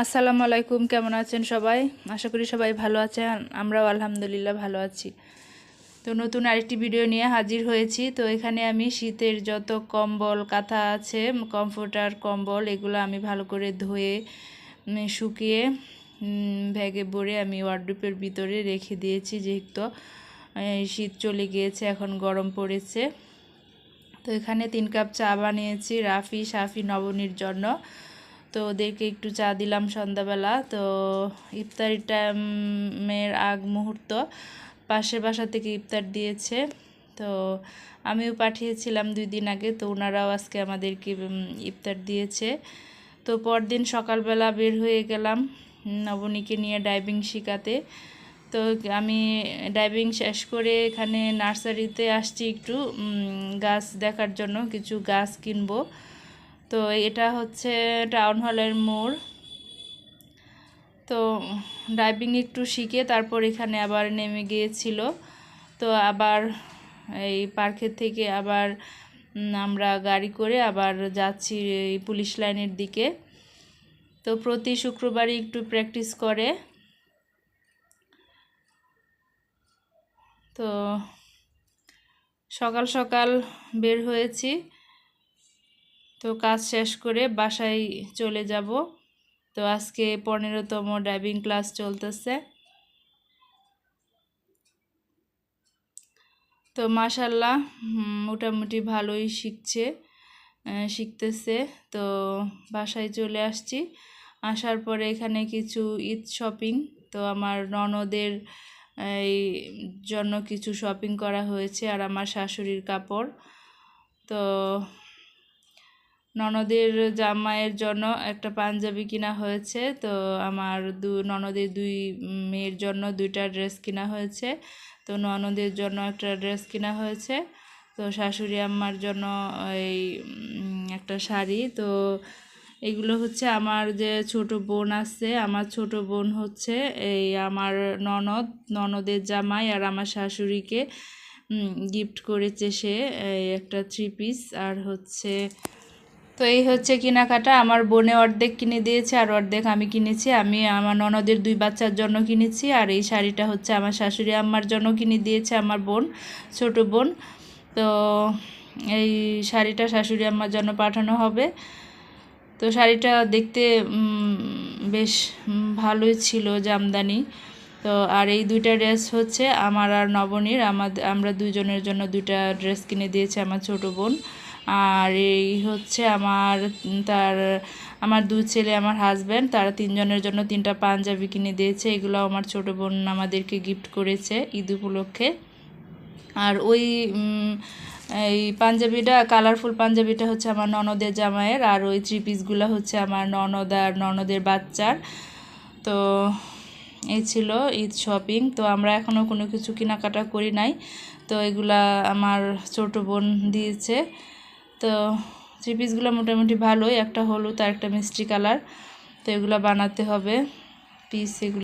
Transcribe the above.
আসসালামু আলাইকুম, কেমন আছেন সবাই? আশা করি সবাই ভালো আছেন, আমরাও আলহামদুলিল্লাহ ভালো আছি। তো নতুন আরেকটি ভিডিও নিয়ে হাজির হয়েছি। তো এখানে আমি শীতের যত কম্বল, কাঁথা আছে, কমফোর্টার কম্বল, এগুলো আমি ভালো করে ধুয়ে শুকিয়ে ব্যাগে ভরে আমি ওয়ার্ড্রোপের ভিতরে রেখে দিয়েছি যেহেতু শীত চলে গিয়েছে, এখন গরম পড়েছে। তো এখানে তিন কাপ চা বানিয়েছি রাফি সাফি নবনীর জন্য। তো ওদেরকে একটু চা দিলাম সন্ধ্যাবেলা। তো ইফতারি টাইমের আগ মুহূর্ত পাশের বাসা থেকে ইফতার দিয়েছে। তো আমিও পাঠিয়েছিলাম দুই দিন আগে, তো ওনারাও আজকে আমাদেরকে ইফতার দিয়েছে। তো পরদিন সকালবেলা বের হয়ে গেলাম নবনীকে নিয়ে ডাইভিং শেখাতে। তো আমি ডাইভিং শেষ করে এখানে নার্সারিতে আসছি একটু গাছ দেখার জন্য, কিছু গাছ কিনবো। তো এটা হচ্ছে টাউন হলের মোড়। তো ড্রাইভিং একটু শিখে তারপর এখানে আবার নেমে গিয়েছিল। তো আবার এই পার্কের থেকে আবার আমরা গাড়ি করে আবার যাচ্ছি এই পুলিশ লাইনের দিকে। তো প্রতি শুক্রবারই একটু প্র্যাকটিস করে। তো সকাল সকাল বের হয়েছি। তো কাজ শেষ করে বাসায় চলে যাব। তো আজকে পনেরোতম ড্রাইভিং ক্লাস চলতেছে। তো মাশাল্লাহ মোটামুটি ভালোই শিখছে শিখতেছে। তো বাসায় চলে আসছি। আসার পরে এখানে কিছু ঈদ শপিং তো আমার ননদের, এই, জন্য কিছু শপিং করা হয়েছে আর আমার শাশুড়ির কাপড়। তো ননদের জামাইয়ের জন্য একটা পাঞ্জাবি কিনা হয়েছে। তো আমার দু, ননদের দুই মেয়ের জন্য দুইটা ড্রেস কিনা হয়েছে। তো ননদের জন্য একটা ড্রেস কিনা হয়েছে। তো শাশুড়ি আম্মার জন্য এই একটা শাড়ি। তো এগুলো হচ্ছে আমার যে ছোট বোন আছে, আমার ছোট বোন হচ্ছে এই আমার ননদ, ননদের জামাই আর আমার শাশুড়িকে গিফট করেছে সে একটা থ্রি পিস আর হচ্ছে তো এই হচ্ছে কেনাকাটা। আমার বোনে অর্ধেক কিনে দিয়েছে আর অর্ধেক আমি কিনেছি। আমি আমার ননদের দুই বাচ্চার জন্য কিনেছি আর এই শাড়িটা হচ্ছে আমার শাশুড়ি আম্মার জন্য কিনে দিয়েছে আমার বোন, ছোট বোন। তো এই শাড়িটা শাশুড়ি আম্মার জন্য পাঠানো হবে। তো শাড়িটা দেখতে বেশ ভালোই ছিল জামদানি। তো আর এই দুইটা ড্রেস হচ্ছে আমার আর নবনীর। আমাদের আমরা দুইজনের জন্য দুইটা ড্রেস কিনে দিয়েছে আমার ছোট বোন। আর এই হচ্ছে আমার, তার, আমার দুই ছেলে, আমার হাজব্যান্ড তারা তিনজনের জন্য তিনটা পাঞ্জাবি কিনে দিয়েছে। এগুলো আমার ছোট বোন আমাদেরকে গিফট করেছে ঈদ উপলক্ষে। আর ওই এই পাঞ্জাবিটা কালারফুল পাঞ্জাবিটা হচ্ছে আমার ননদের জামাইয়ের, আর ওই থ্রি পিসগুলো হচ্ছে আমার ননদ আর ননদের বাচ্চার। তো এই ছিল ঈদ শপিং তো আমরা এখনও কোনো কিছু কেনাকাটা করি নাই। তো এগুলা আমার ছোট বোন দিয়েছে। তো থ্রি পিসগুলো মোটামুটি ভালোই, একটা হলুদ আর একটা মিষ্টি কালার তো এগুলো বানাতে হবে পিস এগুলো।